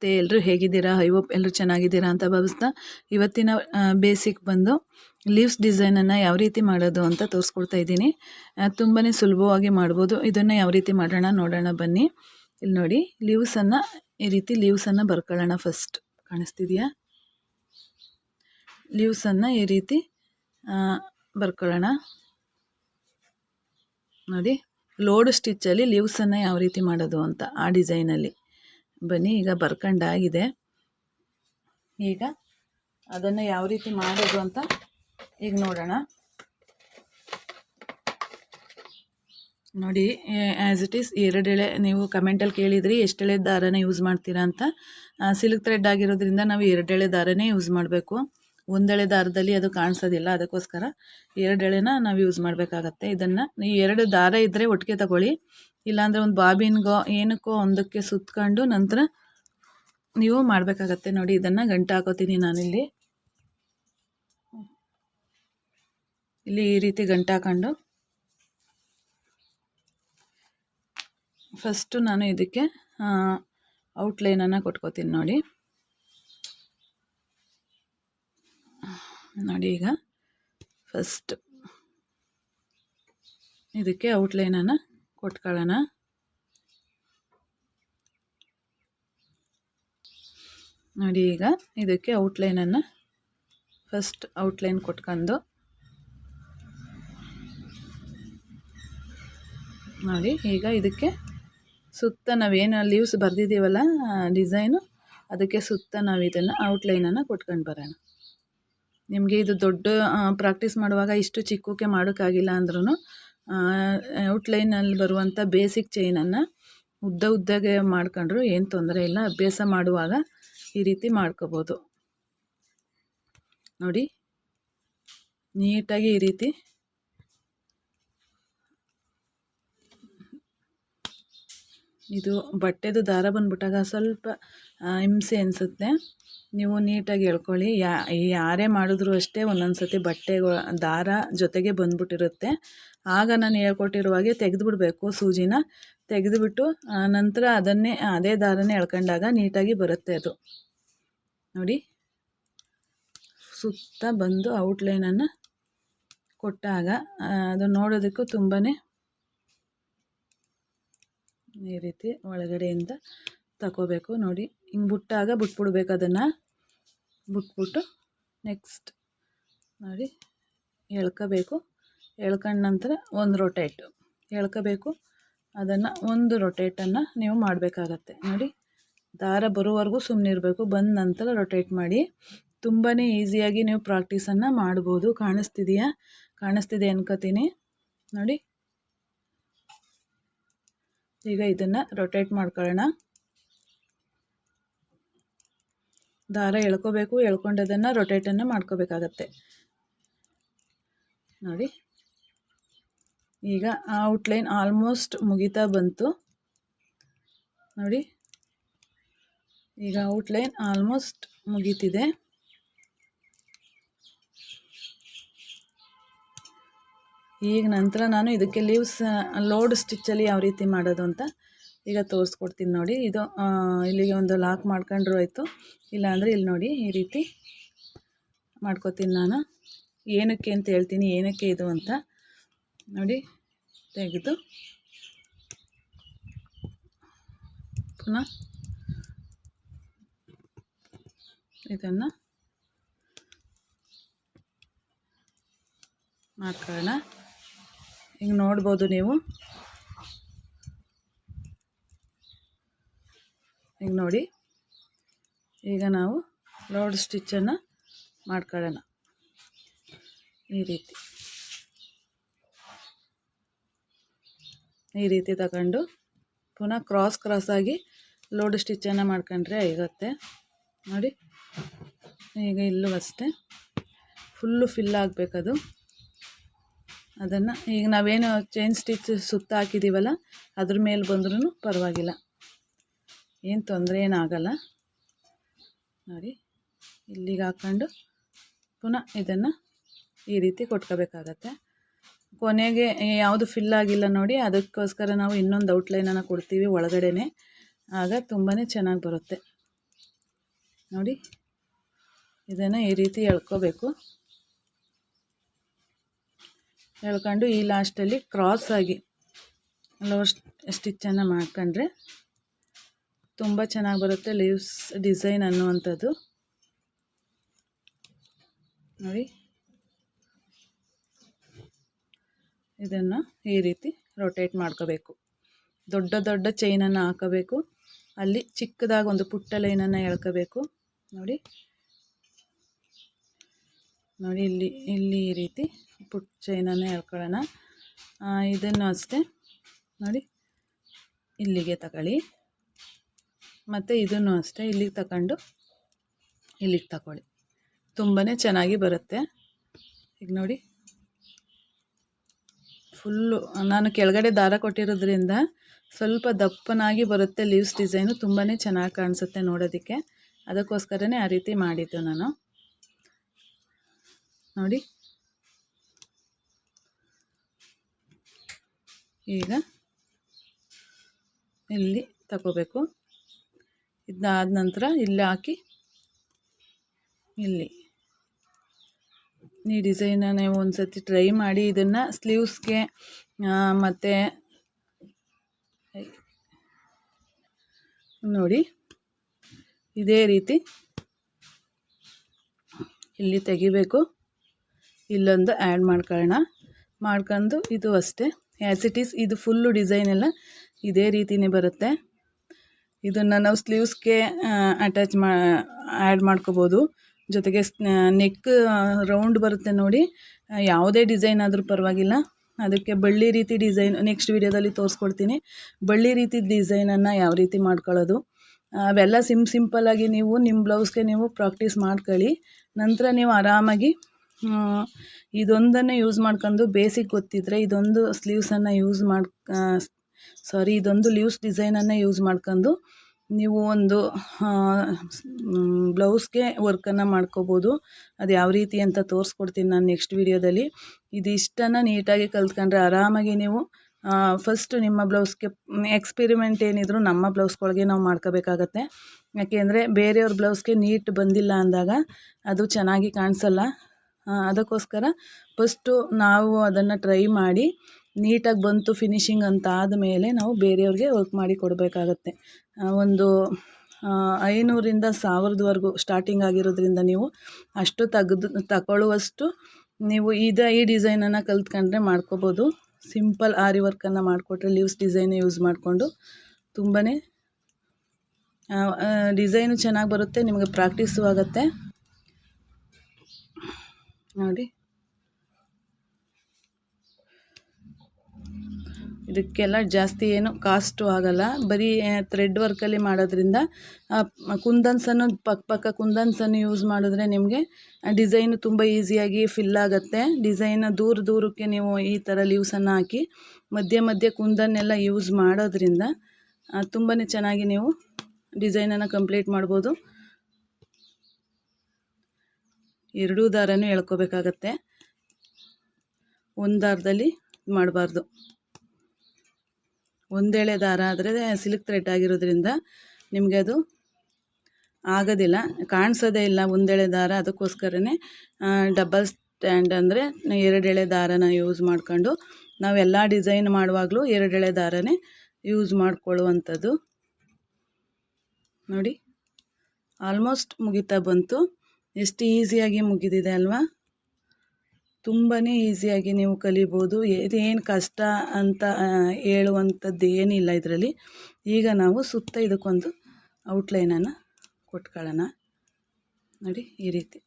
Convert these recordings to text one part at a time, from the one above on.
ನಮಸ್ತೆ. ಎಲ್ಲರೂ ಹೇಗಿದ್ದೀರಾ? ಐ ಹೋಪ್ ಎಲ್ಲರೂ ಚೆನ್ನಾಗಿದ್ದೀರಾ ಅಂತ ಭಾವಿಸ್ತಾ ಇವತ್ತಿನ ಬೇಸಿಕ್ ಬಂದು ಲೀವ್ಸ್ ಡಿಸೈನನ್ನು ಯಾವ ರೀತಿ ಮಾಡೋದು ಅಂತ ತೋರಿಸ್ಕೊಡ್ತಾ ಇದ್ದೀನಿ. ತುಂಬಾ ಸುಲಭವಾಗಿ ಮಾಡ್ಬೋದು. ಇದನ್ನು ಯಾವ ರೀತಿ ಮಾಡೋಣ ನೋಡೋಣ ಬನ್ನಿ. ಇಲ್ಲಿ ನೋಡಿ ಲೀವ್ಸನ್ನು ಈ ರೀತಿ ಲೀವ್ಸನ್ನು ಬರ್ಕೊಳ್ಳೋಣ ಫಸ್ಟ್ ಕಾಣಿಸ್ತಿದೆಯಾ? ಲೀವ್ಸನ್ನು ಈ ರೀತಿ ಬರ್ಕೊಳ್ಳೋಣ. ನೋಡಿ ಲೋಡ್ ಸ್ಟಿಚ್ಚಲ್ಲಿ ಲೀವ್ಸನ್ನು ಯಾವ ರೀತಿ ಮಾಡೋದು ಅಂತ ಆ ಡಿಸೈನಲ್ಲಿ ಬನ್ನಿ, ಈಗ ಬರ್ಕೊಂಡಾಗಿದೆ. ಈಗ ಅದನ್ನು ಯಾವ ರೀತಿ ಮಾಡೋದು ಅಂತ ಈಗ ನೋಡೋಣ. ನೋಡಿ ಆ್ಯಸ್ ಇಟ್ ಈಸ್ ಎರಡೆಳೆ ನೀವು ಕಮೆಂಟಲ್ಲಿ ಕೇಳಿದ್ರಿ ಎಷ್ಟೆಳೆ ದಾರನೇ ಯೂಸ್ ಮಾಡ್ತೀರಾ ಅಂತ. ಸಿಲ್ಕ್ ಥ್ರೆಡ್ ಆಗಿರೋದ್ರಿಂದ ನಾವು ಎರಡೆಳೆ ದಾರನೇ ಯೂಸ್ ಮಾಡಬೇಕು. ಒಂದೆಳೆ ದಾರದಲ್ಲಿ ಅದು ಕಾಣಿಸೋದಿಲ್ಲ, ಅದಕ್ಕೋಸ್ಕರ ಎರಡೆಳೆನ ನಾವು ಯೂಸ್ ಮಾಡಬೇಕಾಗತ್ತೆ. ಇದನ್ನು ಈ ಎರಡು ದಾರ ಇದ್ದರೆ ಒಟ್ಟಿಗೆ ತಗೊಳ್ಳಿ. ಇಲ್ಲಾಂದರೆ ಒಂದು ಬಾಬಿನ್ಗೋ ಏನಕ್ಕೋ ಒಂದಕ್ಕೆ ಸುತ್ಕೊಂಡು ನಂತರ ನೀವು ಮಾಡಬೇಕಾಗತ್ತೆ ನೋಡಿ, ಇದನ್ನು ಗಂಟು ಹಾಕೋತೀನಿ ನಾನಿಲ್ಲಿ. ಇಲ್ಲಿ ಈ ರೀತಿ ಗಂಟು ಹಾಕೊಂಡು. ಫಸ್ಟು ನಾನು ಇದಕ್ಕೆ ಔಟ್ಲೈನನ್ನು ಕೊಟ್ಕೋತೀನಿ ನೋಡಿ. ನೋಡಿ ಈಗ ಫಸ್ಟ್ ಇದಕ್ಕೆ ಔಟ್ಲೈನನ್ನು ಕೊಟ್ಕೊಳ್ಳೋಣ ನೋಡಿ ಈಗ ಇದಕ್ಕೆ ಔಟ್ಲೈನನ್ನು ಫಸ್ಟ್ ಔಟ್ಲೈನ್ ಕೊಟ್ಕೊಂಡು. ನೋಡಿ ಈಗ ಇದಕ್ಕೆ ಸುತ್ತ ನಾವೇನು ಲೀವ್ಸ್ ಬರೆದಿದ್ದೀವಲ್ಲ ಡಿಸೈನು ಅದಕ್ಕೆ ಸುತ್ತ ನಾವು ಇದನ್ನು ಔಟ್ಲೈನನ್ನು ಕೊಟ್ಕೊಂಡು ಬರೋಣ. ನಿಮಗೆ ಇದು ದೊಡ್ಡ ಪ್ರಾಕ್ಟೀಸ್ ಮಾಡುವಾಗ ಇಷ್ಟು ಚಿಕ್ಕಕ್ಕೆ ಮಾಡೋಕ್ಕಾಗಿಲ್ಲ ಅಂದ್ರೂ ಔಟ್ಲೈನಲ್ಲಿ ಬರುವಂಥ ಬೇಸಿಕ್ ಚೈನನ್ನು ಉದ್ದ ಉದ್ದಗೆ ಮಾಡ್ಕೊಂಡ್ರು ಏನು ತೊಂದರೆ ಇಲ್ಲ. ಅಭ್ಯಾಸ ಮಾಡುವಾಗ ಈ ರೀತಿ ಮಾಡ್ಕೋಬೋದು. ನೋಡಿ, ನೀಟಾಗಿ ಈ ರೀತಿ ಇದು ಬಟ್ಟೆದು ದಾರ ಬಂದ್ಬಿಟ್ಟಾಗ ಸ್ವಲ್ಪ ಹಿಂಸೆ ಅನಿಸುತ್ತೆ. ನೀವು ನೀಟಾಗಿ ಎಳ್ಕೊಳ್ಳಿ ಯಾ, ಯಾರೇ ಮಾಡಿದ್ರು ಅಷ್ಟೇ ಒಂದೊಂದು ಸತಿ ದಾರ ಜೊತೆಗೆ ಬಂದ್ಬಿಟ್ಟಿರುತ್ತೆ. ಆಗ ನಾನು ಹೇಳ್ಕೊಟ್ಟಿರುವಾಗೆ ತೆಗೆದುಬಿಡ್ಬೇಕು ಸೂಜಿನ. ತೆಗೆದುಬಿಟ್ಟು ನಂತರ ಅದನ್ನೇ, ಅದೇ ದಾರನೇ ಎಳ್ಕೊಂಡಾಗ ನೀಟಾಗಿ ಬರುತ್ತೆ ಅದು. ನೋಡಿ. ಸುತ್ತ ಬಂದು ಔಟ್ಲೈನನ್ನು ಕೊಟ್ಟಾಗ ಅದು ನೋಡೋದಕ್ಕೂ ತುಂಬಾ ಈ ರೀತಿ ಒಳಗಡೆಯಿಂದ ತಗೋಬೇಕು ನೋಡಿ, ಹಿಂಗೆ ಬಿಟ್ಟಾಗ ಬಿಟ್ಬಿಡ್ಬೇಕು ಅದನ್ನು. ಬಿಟ್ಬಿಟ್ಟು ನೆಕ್ಸ್ಟ್ ನೋಡಿ, ಎಳ್ಕೋಬೇಕು. ಎಳ್ಕೊಂಡ ನಂತರ ಒಂದು ರೊಟೇಟು ಎಳ್ಕೋಬೇಕು. ಅದನ್ನು ಒಂದು ರೊಟೇಟನ್ನು ನೀವು ಮಾಡಬೇಕಾಗತ್ತೆ. ನೋಡಿ, ದಾರ ಬರೋವರೆಗೂ ಸುಮ್ಮನೆ ಇರಬೇಕು. ಬಂದ ನಂತರ ರೊಟೇಟ್ ಮಾಡಿ. ತುಂಬಾ ಈಸಿಯಾಗಿ ನೀವು ಪ್ರಾಕ್ಟೀಸನ್ನು ಮಾಡ್ಬೋದು. ಕಾಣಿಸ್ತಿದೆಯಾ? ಕಾಣಿಸ್ತಿದೆ ಅನ್ಕೋತೀನಿ. ನೋಡಿ ಈಗ ಇದನ್ನು ರೊಟೇಟ್ ಮಾಡ್ಕೊಳ್ಳೋಣ. ದಾರ ಎಳ್ಕೋಬೇಕು, ಎಳ್ಕೊಂಡದನ್ನು ರೊಟೇಟನ್ನು ಮಾಡ್ಕೋಬೇಕಾಗತ್ತೆ. ನೋಡಿ. ಈಗ ಔಟ್ಲೈನ್ ಆಲ್ಮೋಸ್ಟ್ ಮುಗಿತಾ ಬಂತು. ನೋಡಿ. ಈಗ ಔಟ್ಲೈನ್ ಆಲ್ಮೋಸ್ಟ್ ಮುಗೀತಿದೆ. ಈಗ ನಂತರ ನಾನು ಇದಕ್ಕೆ ಲೀವ್ಸ್ ಲೋಡ್ ಸ್ಟಿಚ್ಚಲ್ಲಿ ಯಾವ ರೀತಿ ಮಾಡೋದು ಅಂತ ಈಗ ತೋರಿಸ್ಕೊಡ್ತೀನಿ ನೋಡಿ. ಇದು ಇಲ್ಲಿಗೆ ಒಂದು ಲಾಕ್ ಮಾಡ್ಕೊಂಡ್ರು ಆಯಿತು. ಇಲ್ಲಾಂದರೆ ಇಲ್ಲಿ ನೋಡಿ ಈ ರೀತಿ ಮಾಡ್ಕೋತೀನಿ ನಾನು. ಏನಕ್ಕೆ ಅಂತ ಹೇಳ್ತೀನಿ, ಏನಕ್ಕೆ ಇದು ಅಂತ ನೋಡಿ ತೆಗೆದು ಪುನಃ ಇದನ್ನು ಮಾಡ್ಕೊಳ್ಳೋಣ. ಈಗ ನೋಡ್ಬೋದು ನೀವು. ಈಗ ನೋಡಿ. ಈಗ ನಾವು ಲೋಡ್ ಸ್ಟಿಚ್ಚನ್ನು ಮಾಡ್ಕೊಳ್ಳೋಣ. ಈ ರೀತಿ. ಈ ರೀತಿ ತಗೊಂಡು ಪುನಃ ಕ್ರಾಸ್ ಕ್ರಾಸಾಗಿ ಲೋಡ್ ಸ್ಟಿಚ್ಚನ್ನು ಮಾಡ್ಕೊಂಡ್ರೆ ಆಗುತ್ತೆ ನೋಡಿ. ಈಗ ಇಲ್ಲೂ ಅಷ್ಟೇ. ಫುಲ್ಲು ಫಿಲ್ ಆಗಬೇಕದು. ಅದನ್ನು ಈಗ ನಾವೇನು ಚೈನ್ ಸ್ಟಿಚ್ ಸುತ್ತ ಹಾಕಿದ್ದೀವಲ್ಲ ಅದ್ರ ಮೇಲೆ ಬಂದ್ರೂ ಪರವಾಗಿಲ್ಲ. ಏನು ತೊಂದರೆ ಏನಾಗಲ್ಲ ನೋಡಿ, ಇಲ್ಲಿಗೆ ಹಾಕ್ಕೊಂಡು ಪುನಃ ಇದನ್ನು ಈ ರೀತಿ ಕೊಟ್ಕೋಬೇಕಾಗತ್ತೆ. ಕೊನೆಗೆ ಯಾವುದು ಫಿಲ್ ಆಗಿಲ್ಲ ನೋಡಿ, ಅದಕ್ಕೋಸ್ಕರ ನಾವು ಇನ್ನೊಂದು ಔಟ್ಲೈನನ್ನು ಕೊಡ್ತೀವಿ ಒಳಗಡೆನೆ. ಆಗ ತುಂಬಾ ಚೆನ್ನಾಗಿ ಬರುತ್ತೆ. ನೋಡಿ, ಇದನ್ನು ಈ ರೀತಿ ಎಳ್ಕೋಬೇಕು. ಎಳ್ಕೊಂಡು ಈ ಲಾಸ್ಟಲ್ಲಿ ಕ್ರಾಸ್ ಆಗಿ ಲವ್ ಸ್ಟಿಚ್ಚನ್ನು ಮಾಡ್ಕೊಂಡ್ರೆ ತುಂಬ ಚೆನ್ನಾಗಿ ಬರುತ್ತೆ ಲೀವ್ಸ್ ಡಿಸೈನ್ ಅನ್ನುವಂಥದ್ದು. ನೋಡಿ. ಇದನ್ನು ಈ ರೀತಿ ರೊಟೇಟ್ ಮಾಡ್ಕೋಬೇಕು. ದೊಡ್ಡ ದೊಡ್ಡ ಚೈನನ್ನು ಹಾಕೋಬೇಕು. ಅಲ್ಲಿ ಚಿಕ್ಕದಾಗಿ ಒಂದು ಪುಟ್ಟ ಲೈನನ್ನು ಎಳ್ಕೋಬೇಕು. ನೋಡಿ. ನೋಡಿ ಇಲ್ಲಿ ಇಲ್ಲಿ ಈ ರೀತಿ ಪುಟ್ ಚೈನನ್ನು ಹೇಳ್ಕೊಳ್ಳೋಣ ಇದನ್ನು ಅಷ್ಟೇ. ನೋಡಿ, ಇಲ್ಲಿಗೆ ತಗೊಳ್ಳಿ. ಮತ್ತು ಇದನ್ನು ಅಷ್ಟೇ ಇಲ್ಲಿಗೆ ತಗೊಂಡು ಇಲ್ಲಿಗೆ ತಗೊಳ್ಳಿ. ತುಂಬಾ ಚೆನ್ನಾಗಿ ಬರುತ್ತೆ. ಈಗ ನೋಡಿ, ಫುಲ್ಲು, ನಾನು ಕೆಳಗಡೆ ದಾರ ಕೊಟ್ಟಿರೋದ್ರಿಂದ ಸ್ವಲ್ಪ ದಪ್ಪನಾಗಿ ಬರುತ್ತೆ ಲೀವ್ಸ್ ಡಿಸೈನು. ತುಂಬಾ ಚೆನ್ನಾಗಿ ಕಾಣಿಸುತ್ತೆ ನೋಡೋದಕ್ಕೆ. ಅದಕ್ಕೋಸ್ಕರನೇ ಆ ರೀತಿ ಮಾಡಿದ್ದು ನಾನು. ನೋಡಿ. ಈಗ ಇಲ್ಲಿ ತಗೋಬೇಕು. ಇದಾದ ನಂತರ ಇಲ್ಲಿ ಹಾಕಿ, ಇಲ್ಲಿ. ಈ ಡಿಸೈನ ನೀವು ಒಂದು ಸತಿ ಟ್ರೈ ಮಾಡಿ ಇದನ್ನು ಸ್ಲೀವ್ಸ್ಗೆ ಮತ್ತು ನೋಡಿ. ಇದೇ ರೀತಿ ಇಲ್ಲಿ ತೆಗಿಬೇಕು. ಇಲ್ಲೊಂದು ಆ್ಯಡ್ ಮಾಡ್ಕೊಳ್ಳೋಣ. ಮಾಡ್ಕೊಂಡು ಇದು ಅಷ್ಟೇ. ಆ್ಯಸ್ ಇಟ್ ಈಸ್ ಇದು ಫುಲ್ಲು ಡಿಸೈನ್ ಎಲ್ಲ ಇದೇ ರೀತಿಯೇ ಬರುತ್ತೆ. ಇದನ್ನು ನಾವು ಸ್ಲೀವ್ಸ್ಗೆ ಅಟ್ಯಾಚ್ ಮಾ ಆ್ಯಡ್ ಮಾಡ್ಕೋಬೋದು. ಜೊತೆಗೆ ನೆಕ್ ರೌಂಡ್ ಬರುತ್ತೆ ನೋಡಿ. ಯಾವುದೇ ಡಿಸೈನ್ ಆದರೂ ಪರವಾಗಿಲ್ಲ. ಅದಕ್ಕೆ ಬಳ್ಳಿ ರೀತಿ ಡಿಸೈನ್ ನೆಕ್ಸ್ಟ್ ವಿಡಿಯೋದಲ್ಲಿ ತೋರಿಸ್ಕೊಡ್ತೀನಿ. ಬಳ್ಳಿ ರೀತಿ ಡಿಸೈನನ್ನು ಯಾವ ರೀತಿ ಮಾಡ್ಕೊಳ್ಳೋದು. ಅವೆಲ್ಲ ಸಿಮ್ ಸಿಂಪಲ್ಲಾಗಿ ನೀವು ನಿಮ್ಮ ಬ್ಲೌಸ್ಗೆ ನೀವು ಪ್ರಾಕ್ಟೀಸ್ ಮಾಡ್ಕೊಳ್ಳಿ. ನಂತರ ನೀವು ಆರಾಮಾಗಿ ಇದೊಂದನ್ನು ಯೂಸ್ ಮಾಡ್ಕೊಂಡು ಬೇಸಿಕ್ ಗೊತ್ತಿದ್ದರೆ ಇದೊಂದು ಸ್ಲೀವ್ಸನ್ನು ಯೂಸ್ ಮಾಡಿ ಸಾರಿ ಇದೊಂದು ಲೀವ್ಸ್ ಡಿಸೈನನ್ನು ಯೂಸ್ ಮಾಡ್ಕೊಂಡು ನೀವು ಒಂದು ಬ್ಲೌಸ್ಗೆ ವರ್ಕನ್ನು ಮಾಡ್ಕೋಬೋದು. ಅದು ಯಾವ ರೀತಿ ಅಂತ ತೋರಿಸ್ಕೊಡ್ತೀನಿ ನಾನು ನೆಕ್ಸ್ಟ್ ವೀಡಿಯೋದಲ್ಲಿ ಇದಿಷ್ಟನ್ನು ನೀಟಾಗಿ ಕಲ್ತ್ಕೊಂಡ್ರೆ ಆರಾಮಾಗಿ ನೀವು ಫಸ್ಟ್ ನಿಮ್ಮ ಬ್ಲೌಸ್ಗೆ ಎಕ್ಸ್ಪೆರಿಮೆಂಟ್ ಏನಿದ್ರು ನಮ್ಮ ಬ್ಲೌಸ್ಗಳಿಗೆ ನಾವು ಮಾಡ್ಕೋಬೇಕಾಗತ್ತೆ. ಯಾಕೆಂದರೆ ಬೇರೆಯವ್ರ ಬ್ಲೌಸ್ಗೆ ನೀಟ್ ಬಂದಿಲ್ಲ ಅಂದಾಗ ಅದು ಚೆನ್ನಾಗಿ ಕಾಣಿಸಲ್ಲ. ಅದಕ್ಕೋಸ್ಕರ ಫಸ್ಟು ನಾವು ಅದನ್ನು ಟ್ರೈ ಮಾಡಿ ನೀಟಾಗಿ ಬಂತು ಫಿನಿಶಿಂಗ್ ಅಂತ ಆದಮೇಲೆ ನಾವು ಬೇರೆಯವ್ರಿಗೆ ವರ್ಕ್ ಮಾಡಿ ಕೊಡಬೇಕಾಗತ್ತೆ. ಒಂದು ಐನೂರಿಂದ ಸಾವಿರದವರೆಗೂ ಸ್ಟಾರ್ಟಿಂಗ್ ಆಗಿರೋದ್ರಿಂದ ನೀವು ಅಷ್ಟು ತೆಗೆದು ತಗೊಳ್ಳುವಷ್ಟು ನೀವು ಇದ ಈ ಡಿಸೈನನ್ನು ಕಲ್ತ್ಕೊಂಡ್ರೆ ಮಾಡ್ಕೋಬೋದು. ಸಿಂಪಲ್ ಆರಿ ವರ್ಕನ್ನು ಮಾಡಿಕೊಟ್ರೆ ಲೀವ್ಸ್ ಡಿಸೈನ್ ಯೂಸ್ ಮಾಡಿಕೊಂಡು ತುಂಬಾ ಡಿಸೈನು ಚೆನ್ನಾಗಿ ಬರುತ್ತೆ, ನಿಮಗೆ ಪ್ರಾಕ್ಟೀಸು ಆಗುತ್ತೆ. ನೋಡಿ. ಇದಕ್ಕೆಲ್ಲ ಜಾಸ್ತಿ ಏನು ಕಾಸ್ಟು ಆಗಲ್ಲ. ಬರೀ ಥ್ರೆಡ್ ವರ್ಕಲ್ಲಿ ಮಾಡೋದ್ರಿಂದ ಕುಂದನ್ಸನ್ನು ಪಕ್ಕ ಪಕ್ಕ ಕುಂದನ್ಸನ್ನು ಯೂಸ್ ಮಾಡಿದ್ರೆ ನಿಮಗೆ ಡಿಸೈನು ತುಂಬ ಈಸಿಯಾಗಿ ಫಿಲ್ ಆಗುತ್ತೆ. ಡಿಸೈನ್ ದೂರ ದೂರಕ್ಕೆ ನೀವು ಈ ಥರ ಲೀವ್ಸನ್ನು ಹಾಕಿ, ಮಧ್ಯೆ ಮಧ್ಯೆ ಕುಂದನ್ನೆಲ್ಲ ಯೂಸ್ ಮಾಡೋದ್ರಿಂದ ತುಂಬಾ ಚೆನ್ನಾಗಿ ನೀವು ಡಿಸೈನನ್ನು ಕಂಪ್ಲೀಟ್ ಮಾಡ್ಬೋದು. ಎರಡೂ ದಾರನೂ ಎಳ್ಕೋಬೇಕಾಗತ್ತೆ. ಒಂದು ದಾರದಲ್ಲಿ ಮಾಡಬಾರ್ದು. ಒಂದೇಳೆ ದಾರ ಆದರೆ ಸಿಲ್ಕ್ ಥ್ರೆಡ್ ಆಗಿರೋದ್ರಿಂದ ನಿಮಗೆ ಅದು ಆಗೋದಿಲ್ಲ. ಕಾಣಿಸೋದೇ ಇಲ್ಲ ಒಂದೇಳೆ ದಾರ, ಅದಕ್ಕೋಸ್ಕರನೇ ಡಬಲ್ ಸ್ಟ್ಯಾಂಡ್ ಅಂದರೆ ಎರಡೆಳೆ ದಾರನ ಯೂಸ್ ಮಾಡ್ಕೊಂಡು ನಾವೆಲ್ಲ ಡಿಸೈನ್ ಮಾಡುವಾಗಲೂ ಎರಡೆಳೆ ದಾರನೇ ಯೂಸ್ ಮಾಡಿಕೊಳ್ಳುವಂಥದ್ದು. ನೋಡಿ, ಆಲ್ಮೋಸ್ಟ್ ಮುಗಿತಾ ಬಂತು. ಎಷ್ಟು ಈಸಿಯಾಗಿ ಮುಗಿದಿದೆ ಅಲ್ವಾ? ತುಂಬಾ ಈಸಿಯಾಗಿ ನೀವು ಕಲಿಬೋದು. ಇದೇನು ಕಷ್ಟ ಅಂತ ಹೇಳುವಂಥದ್ದು ಏನಿಲ್ಲ ಇದರಲ್ಲಿ. ಈಗ ನಾವು ಸುತ್ತ ಇದಕ್ಕೊಂದು ಔಟ್ಲೈನನ್ನು ಕೊಟ್ಕೊಳ್ಳೋಣ. ನೋಡಿ, ಈ ರೀತಿ.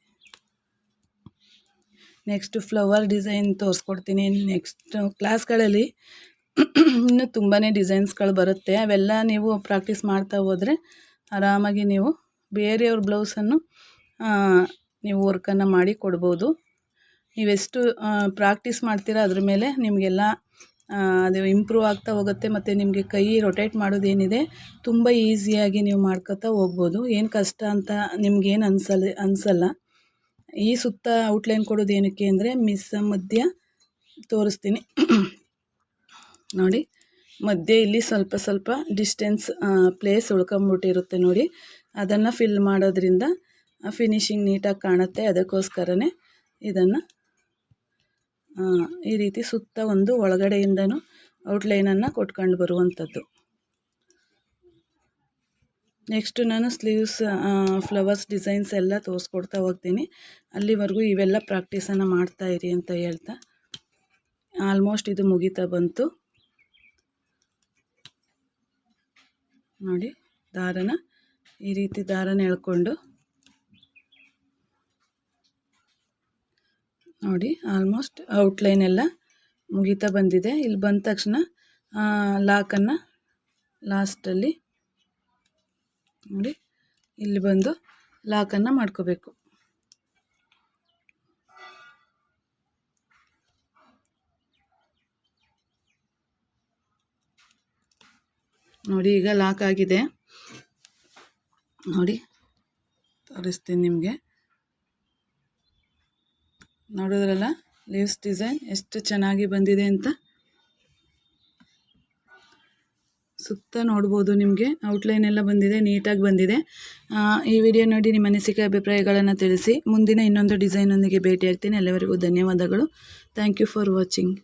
ನೆಕ್ಸ್ಟ್ ಫ್ಲವರ್ ಡಿಸೈನ್ ತೋರಿಸ್ಕೊಡ್ತೀನಿ. ನೆಕ್ಸ್ಟ್ ಕ್ಲಾಸ್ಗಳಲ್ಲಿ ಇನ್ನೂ ತುಂಬಾ ಡಿಸೈನ್ಸ್ಗಳು ಬರುತ್ತೆ. ಅವೆಲ್ಲ ನೀವು ಪ್ರಾಕ್ಟೀಸ್ ಮಾಡ್ತಾ ಹೋದರೆ ಆರಾಮಾಗಿ ನೀವು ಬೇರೆಯವ್ರ ಬ್ಲೌಸನ್ನು ನೀವು ವರ್ಕನ್ನು ಮಾಡಿ ಕೊಡ್ಬೋದು. ನೀವೆಷ್ಟು ಪ್ರಾಕ್ಟೀಸ್ ಮಾಡ್ತೀರಾ ಅದ್ರ ಮೇಲೆ ನಿಮಗೆಲ್ಲ ಅದು ಇಂಪ್ರೂವ್ ಆಗ್ತಾ ಹೋಗುತ್ತೆ ಮತ್ತು ನಿಮಗೆ ಕೈ ರೊಟೇಟ್ ಮಾಡೋದೇನಿದೆ, ತುಂಬ ಈಸಿಯಾಗಿ ನೀವು ಮಾಡ್ಕೋತಾ ಹೋಗ್ಬೋದು. ಏನು ಕಷ್ಟ ಅಂತ ನಿಮಗೇನು ಅನ್ಸಲ್ಲ ಅನಿಸಲ್ಲ. ಈ ಸುತ್ತ ಔಟ್ಲೈನ್ ಕೊಡೋದು ಏನಕ್ಕೆ ಅಂದರೆ ಮಿಸ್ಸ ಮಧ್ಯ ತೋರಿಸ್ತೀನಿ. ನೋಡಿ, ಮಧ್ಯೆ ಇಲ್ಲಿ ಸ್ವಲ್ಪ ಸ್ವಲ್ಪ ಡಿಸ್ಟೆನ್ಸ್ ಪ್ಲೇಸ್ ಉಳ್ಕೊಂಬಿಟ್ಟಿರುತ್ತೆ ನೋಡಿ. ಅದನ್ನು ಫಿಲ್ ಮಾಡೋದ್ರಿಂದ ಫಿನಿಶಿಂಗ್ ನೀಟಾಗಿ ಕಾಣುತ್ತೆ. ಅದಕ್ಕೋಸ್ಕರನೇ ಇದನ್ನು ಈ ರೀತಿ ಸುತ್ತ ಒಂದು ಒಳಗಡೆಯಿಂದನೂ ಔಟ್ಲೈನನ್ನು ಕೊಟ್ಕೊಂಡು ಬರುವಂಥದ್ದು ನೆಕ್ಸ್ಟು ನಾನು ಸ್ಲೀವ್ಸ್ ಫ್ಲವರ್ಸ್ ಡಿಸೈನ್ಸ್ ಎಲ್ಲ ತೋರಿಸ್ಕೊಡ್ತಾ ಹೋಗ್ತೀನಿ. ಅಲ್ಲಿವರೆಗೂ ಇವೆಲ್ಲ ಪ್ರಾಕ್ಟೀಸನ್ನು ಇರಿ ಅಂತ ಹೇಳ್ತಾ ಆಲ್ಮೋಸ್ಟ್ ಇದು ಮುಗಿತಾ ಬಂತು. ನೋಡಿ, ದಾರನ ಈ ರೀತಿ ದಾರನ ಎಳ್ಕೊಂಡು ನೋಡಿ ಆಲ್ಮೋಸ್ಟ್ ಔಟ್ಲೈನ್ ಎಲ್ಲ ಮುಗಿತಾ ಬಂದಿದೆ. ಇಲ್ಲಿ ಬಂದ ತಕ್ಷಣ ಲಾಕನ್ನು ಲಾಸ್ಟಲ್ಲಿ ನೋಡಿ, ಇಲ್ಲಿ ಬಂದು ಲಾಕನ್ನು ಮಾಡ್ಕೋಬೇಕು. ನೋಡಿ, ಈಗ ಲಾಕ್ ಆಗಿದೆ. ನೋಡಿ, ತೋರಿಸ್ತೀನಿ ನಿಮಗೆ. ನೋಡಿದ್ರಲ್ಲ? ಲೀವ್ಸ್ ಡಿಸೈನ್ ಎಷ್ಟು ಚೆನ್ನಾಗಿ ಬಂದಿದೆ ಅಂತ? ಸುತ್ತ ನೋಡ್ಬೋದು ನಿಮಗೆ. ಔಟ್ಲೈನ್ ಎಲ್ಲ ಬಂದಿದೆ, ನೀಟಾಗಿ ಬಂದಿದೆ. ಈ ವಿಡಿಯೋ ನೋಡಿ ನಿಮ್ಮ ಅನಿಸಿಕೆ, ಅಭಿಪ್ರಾಯಗಳನ್ನು ತಿಳಿಸಿ. ಮುಂದಿನ ಇನ್ನೊಂದು ಡಿಸೈನೊಂದಿಗೆ ಭೇಟಿಯಾಗ್ತೀನಿ. ಎಲ್ಲವರಿಗೂ ಧನ್ಯವಾದಗಳು. Thank you for watching